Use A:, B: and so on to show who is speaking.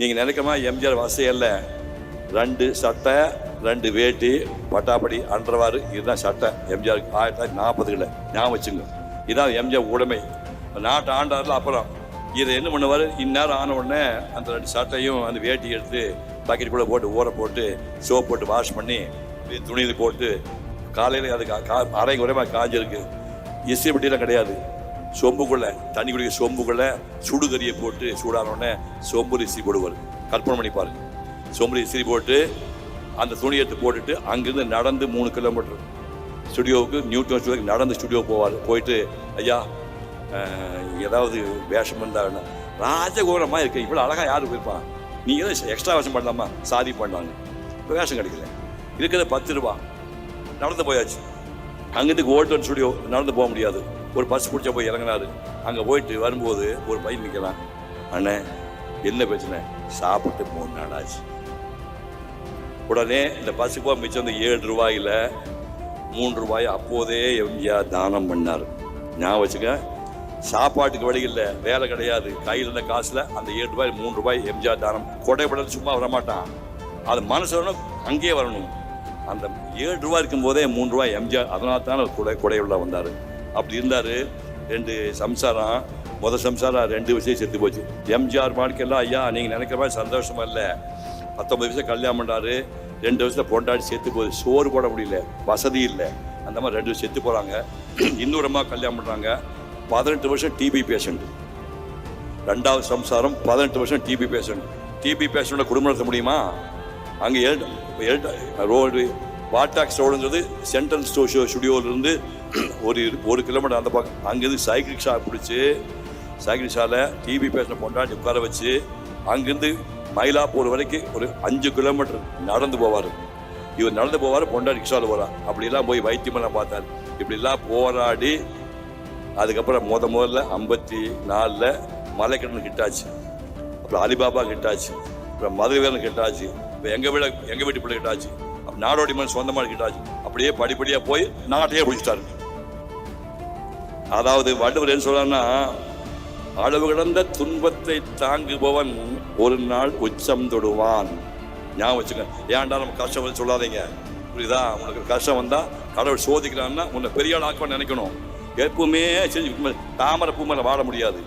A: நீங்கள் நினைக்கமா எம்ஜிஆர் வசையல்ல. ரெண்டு சட்டை ரெண்டு வேட்டி பட்டாப்படி அன்றவாறு இதுதான் சட்டை. எம்ஜிஆருக்கு ஆயிரத்தி தொள்ளாயிரத்தி நாற்பதுகளில் ஞாபகம் வச்சுங்க இதான் எம்ஜிஆர் உடைமை. நாட்டை ஆண்டாரில் அப்புறம் இதை என்ன பண்ணுவார்? இந்நேரம் ஆன உடனே அந்த ரெண்டு சட்டையும் அந்த வேட்டி எடுத்து பக்கெட்டுக்குள்ளே போட்டு ஊற போட்டு சோப் போட்டு வாஷ் பண்ணி துணியில் போட்டு காலையில் அது கா- கா- அரைக்கு காஞ்சிருக்கு. இசை கிடையாது. சொம்புக்குள்ள தண்ணி குடிக்க சொம்புக்குள்ள சுடுகரியை போட்டு சூடானோடனே உடனே சொம்பு இஸ்திரி போடுவார். கற்பனை பண்ணி பாருங்க. சொம்பு இஸ்திரி போட்டு அந்த துணி எடுத்து போட்டுட்டு அங்கேருந்து நடந்து மூணு கிலோமீட்டர் ஸ்டுடியோவுக்கு நியூட்டன் ஸ்டுடியோக்கு நடந்து ஸ்டுடியோ போவார். போயிட்டு ஐயா ஏதாவது வேஷம் இருந்தா ராஜகோரமாக இருக்கு இவ்வளோ அழகாக யார் போயிருப்பான் நீங்கள் தான் எக்ஸ்ட்ரா வேஷம் பண்ணலாமா? சாதி பண்ணாங்க இப்போ வேஷம் கிடைக்கல இருக்கிறது பத்து ரூபா. நடந்து போயாச்சு. அங்கேருந்து கோல்டன் ஸ்டுடியோ நடந்து போக முடியாது. ஒரு பஸ் பிடிச்ச போய் இறங்கினாரு. அங்கே போயிட்டு வரும்போது ஒரு பையன் நிற்கலாம் அண்ணே என்ன பிரச்சனை? சாப்பிட்டு மூணு நாள் ஆச்சு. உடனே இந்த பஸ்ஸுக்கு போக மிச்சம் இந்த ஏழு ரூபாயில் மூன்று ரூபாய் அப்போதே எம்ஜிஆர் தானம் பண்ணார். ஞாபகம் வச்சுக்க சாப்பாட்டுக்கு வழி இல்லை வேலை கிடையாது. கையில் இருந்த காசில் அந்த ஏழு ரூபாய் மூணு ரூபாய் எம்ஜிஆர் தானம் கொடைப்படல் சும்மா வரமாட்டான். அது மனசு வரணும் அங்கேயே வரணும். அந்த ஏழு ரூபாய் இருக்கும்போதே மூணு ரூபாய் எம்ஜிஆர் அதனால தான் கொடை கொடையுள்ள வந்தார். அப்படி இருந்தார் ரெண்டு சம்சாரம் முதல் சம்சாரம் ரெண்டு விஷயம் செத்து போச்சு. எம்ஜிஆர் மாணிக்கெல்லாம் ஐயா நீங்கள் நினைக்கிற மாதிரி சந்தோஷமா இல்லை. பத்தொம்பது வயசுல கல்யாணம் பண்ணாரு ரெண்டு வருஷத்தில் பொண்டாடி செத்து போகுது சோறு போட முடியல வசதி இல்லை. அந்த மாதிரி ரெண்டு வருஷம் செத்து போகிறாங்க இன்னொரு அம்மா கல்யாணம் பண்ணுறாங்க பதினெட்டு வருஷம் டிபி பேஷண்ட் ரெண்டாவது சம்சாரம் பதினெட்டு வருஷம் டிபி பேஷண்ட் டிபி பேஷண்ட்டோட குடும்பம் நடத்த முடியுமா? அங்கே ஏழு ஏழு ரோடு வாட்டாக்ஸ் ஸ்டோடுங்கிறது சென்ட்ரல் ஸ்டோஷோ ஸ்டுடியோவிலேருந்து ஒரு ஒரு கிலோமீட்டர் அந்த பக்கம் அங்கேருந்து சைக்கிள் ரிக்ஷா பிடிச்சி சைக்கிள் ரிக்ஷாவில் டிவி பேசின பொண்டாட்டி உட்கார வச்சு அங்கேருந்து மயிலாப்பூர் வரைக்கும் ஒரு அஞ்சு கிலோமீட்டர் நடந்து போவார். இவர் நடந்து போவார் பொண்டா ரிக்ஷாவில் போகிறார் அப்படிலாம் போய் வைத்தியமெல்லாம் பார்த்தார். இப்படிலாம் போராடி அதுக்கப்புறம் முத முதல்ல ஐம்பத்தி நாலில் மலைக்கடன் கிட்டாச்சு. அப்புறம் அலிபாபா கிட்டாச்சு. அப்புறம் மதுரவேலன் கிட்டாச்சு. இப்போ எங்கள் வீட எங்கள் வீட்டு பிள்ளை கிட்டாச்சு. நாடோடி மண் சொந்தமாக கிட்டாச்சு அப்படியே படிப்படியாக போய் நாட்டையே பிடிச்சிட்டாரு அதாவது வள்ளுவர் என்ன சொல்றாருன்னா அளவு கடந்த துன்பத்தை தாங்குபவன் ஒரு நாள் உச்சம் தொடுவான். ஞாபகம் வச்சுக்க ஏன்டா நம்ம கஷ்டம் வந்து சொல்லாதீங்க. புரியுதா? உனக்கு கஷ்டம் வந்தா கடவுள் சோதிக்கிறான்னா உன்னை பெரிய ஆள் ஆக்குவான்னு நினைக்கணும். எப்பவுமே செஞ்சு தாமரை பூ வாழ முடியாது.